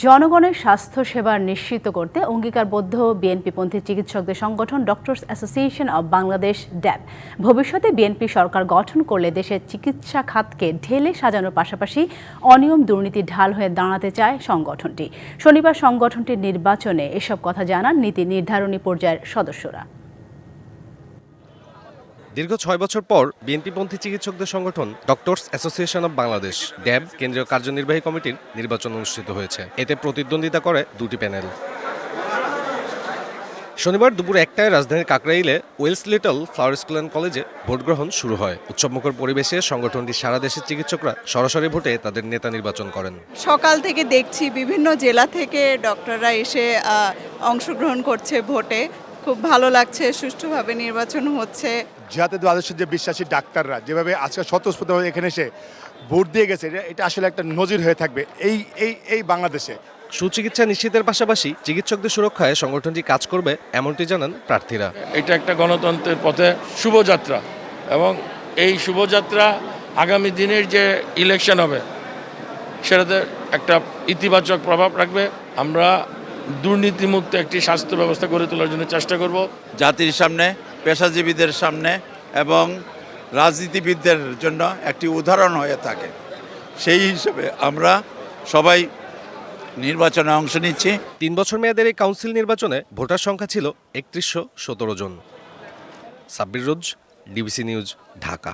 জনগণের স্বাস্থ্য সেবা নিশ্চিত করতে অঙ্গীকারবদ্ধ বিএনপিপন্থী চিকিৎসকদের সংগঠন doctors association of Bangladesh, DAB. ভবিষ্যতে বিএনপি সরকার গঠন করলে দেশের চিকিৎসা খাতকে ঢেলে সাজানোর পাশাপাশি অনিয়ম দুর্নীতির ঢাল হয়ে দাঁড়াতে চায় সংগঠনটি। শনিবার সংগঠনটির নির্বাচনে এসব কথা জানান নীতি নির্ধারণী পর্যায়ের সদস্যরা। দীর্ঘ ছয় বছর পর বিএনপিপন্থী চিকিৎসকদের সংগঠন doctors association of Bangladesh, DAB, কেন্দ্রীয় কার্যনির্বাহী কমিটির নির্বাচন অনুষ্ঠিত হয়েছে। এতে প্রতিদ্বন্দ্বিতা করে দুটি প্যানেল। শনিবার দুপুর একটায় রাজধানীর কাকরাইলে Willes little flower school and কলেজে ভোট গ্রহণ শুরু হয়। উৎসবমুখর পরিবেশে সংগঠনটি সারা দেশের চিকিৎসকরা সরাসরি ভোটে তাদের নেতা নির্বাচন করেন। সকাল থেকে দেখছি বিভিন্ন জেলা থেকে ডক্টররা এসে অংশগ্রহণ করছে ভোটে। খুব ভালো লাগছে সুষ্ঠুভাবে নির্বাচন হচ্ছে। যাতে আদর্শের যে বিশ্বাসী ডাক্তাররা যেভাবে আজকে স্বতঃস্ফূর্তভাবে এখানে এসে ভোট দিয়ে গেছে এটা- এটা আসলে একটা নজির হয়ে থাকবে এই এই এই বাংলাদেশে। সুচিকিৎসা নিশ্চিতের পাশাপাশি চিকিৎসকদের সুরক্ষায় সংগঠনটি কাজ করবে এমনটি জানান প্রার্থীরা। এটা একটা গণতন্ত্রের পথে শুভযাত্রা এবং এই শুভযাত্রা আগামী দিনের যে ইলেকশন হবে সেটাতে একটা ইতিবাচক প্রভাব রাখবে। আমরা দুর্নীতিমুক্ত একটি স্বাস্থ্য ব্যবস্থা গড়ে তোলার জন্য চেষ্টা করব। জাতির সামনে পেশাজীবীদের সামনে এবং রাজনীতিবিদদের জন্য একটি উদাহরণ হয়ে থাকে। সেই হিসেবে আমরা সবাই নির্বাচনে অংশ নিচ্ছি। তিন বছর মেয়াদের এই কাউন্সিল নির্বাচনে ভোটার সংখ্যা ছিল একত্রিশশো সতেরো জন। Sabbir Roj DBC news Dhaka.